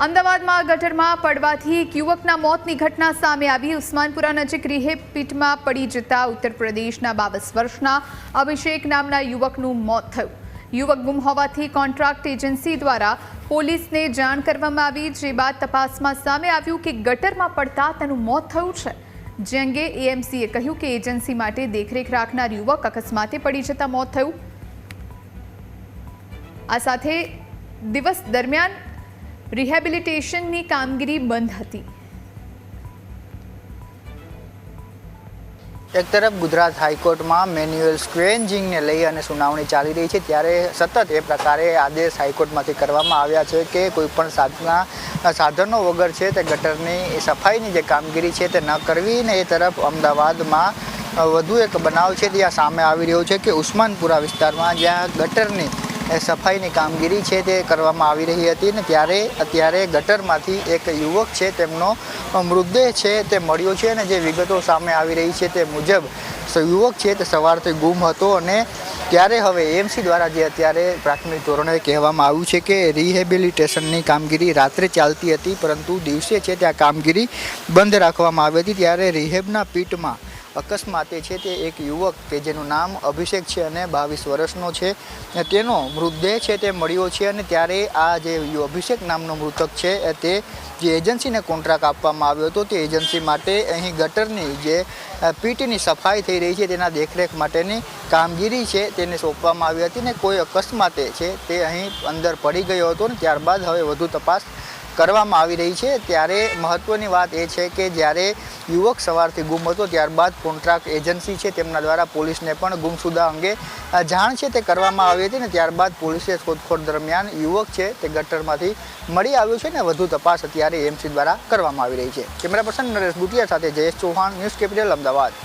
અમદાવાદમાં ગટરમાં પડવાથી એક યુવકના મોતની ઘટના સામે આવી. ઉસ્માનપુરા નજીક રિહેબ પીટમાં પડી જતા ઉત્તર પ્રદેશના બાવીસ વર્ષના અભિષેક નામના યુવકનું મોત થયું. યુવક ગુમ હોવાથી કોન્ટ્રાક્ટ એજન્સી દ્વારા પોલીસને જાણ કરવામાં આવી, જે બાદ તપાસમાં સામે આવ્યું કે ગટરમાં પડતા તેનું મોત થયું છે. જે અંગે એએમસીએ કહ્યું કે એજન્સી માટે દેખરેખ રાખનાર યુવક અકસ્માતે પડી જતા મોત થયું. આ સાથે દિવસ દરમિયાન રિહેબિલિટેશનની કામગીરી બંધ હતી. એક તરફ ગુજરાત હાઈકોર્ટમાં મેન્યુઅલ સ્ક્વેન્જિંગને લઈ અને સુનાવણી ચાલી રહી છે, ત્યારે સતત એ પ્રકારે આદેશ હાઈકોર્ટમાંથી કરવામાં આવ્યા છે કે કોઈપણ સાધના, સાધનો વગર છે તે ગટરની સફાઈની જે કામગીરી છે તે ન કરવી ને એ તરફ અમદાવાદમાં વધુ એક બનાવ છે ત્યાં સામે આવી રહ્યો છે કે ઉસ્માનપુરા વિસ્તારમાં જ્યાં ગટરની સફાઈની કામગીરી છે તે કરવામાં આવી રહી હતી ને ત્યારે અત્યારે ગટરમાંથી એક યુવક છે, તેમનો મૃતદેહ છે તે મળ્યો છે અને જે વિગતો સામે આવી રહી છે તે મુજબ યુવક છે તે સવારથી ગુમ હતો અને ત્યારે હવે એમસી દ્વારા જે અત્યારે પ્રાથમિક ધોરણે કહેવામાં આવ્યું છે કે રિહેબિલિટેશનની કામગીરી રાત્રે ચાલતી હતી, પરંતુ દિવસે છે ત્યાં કામગીરી બંધ રાખવામાં આવી હતી. ત્યારે રિહેબના પીટમાં અકસ્માતે છે તે એક યુવક કે જેનું નામ અભિષેક છે અને બાવીસ વર્ષનો છે. તેનો મૃતદેહ છે તે મળ્યો છે અને ત્યારે આ જે અભિષેક નામનો મૃતક છે તે જે એજન્સીને કોન્ટ્રાક્ટ આપવામાં આવ્યો હતો, તે એજન્સી માટે અહીં ગટરની જે પીટની સફાઈ થઈ રહી છે, તેના દેખરેખ માટેની કામગીરી છે તેને સોંપવામાં આવી હતી ને કોઈ અકસ્માતે છે તે અહીં અંદર પડી ગયો હતો ને ત્યારબાદ હવે વધુ તપાસ કરવામાં આવી રહી છે. ત્યારે મહત્ત્વની વાત એ છે કે જ્યારે યુવક સવારથી ગુમ હતો, ત્યારબાદ કોન્ટ્રાક્ટ એજન્સી છે તેમના દ્વારા પોલીસને પણ ગુમસુદા અંગે જાણ છે તે કરવામાં આવી હતી ને ત્યારબાદ પોલીસે શોધખોળ દરમિયાન યુવક છે તે ગટરમાંથી મળી આવ્યો છે ને વધુ તપાસ અત્યારે એમસી દ્વારા કરવામાં આવી રહી છે. કેમેરા પર્સન નરેશ બુટિયા સાથે જયેશ ચૌહાણ, ન્યૂઝ કેપિટલ, અમદાવાદ.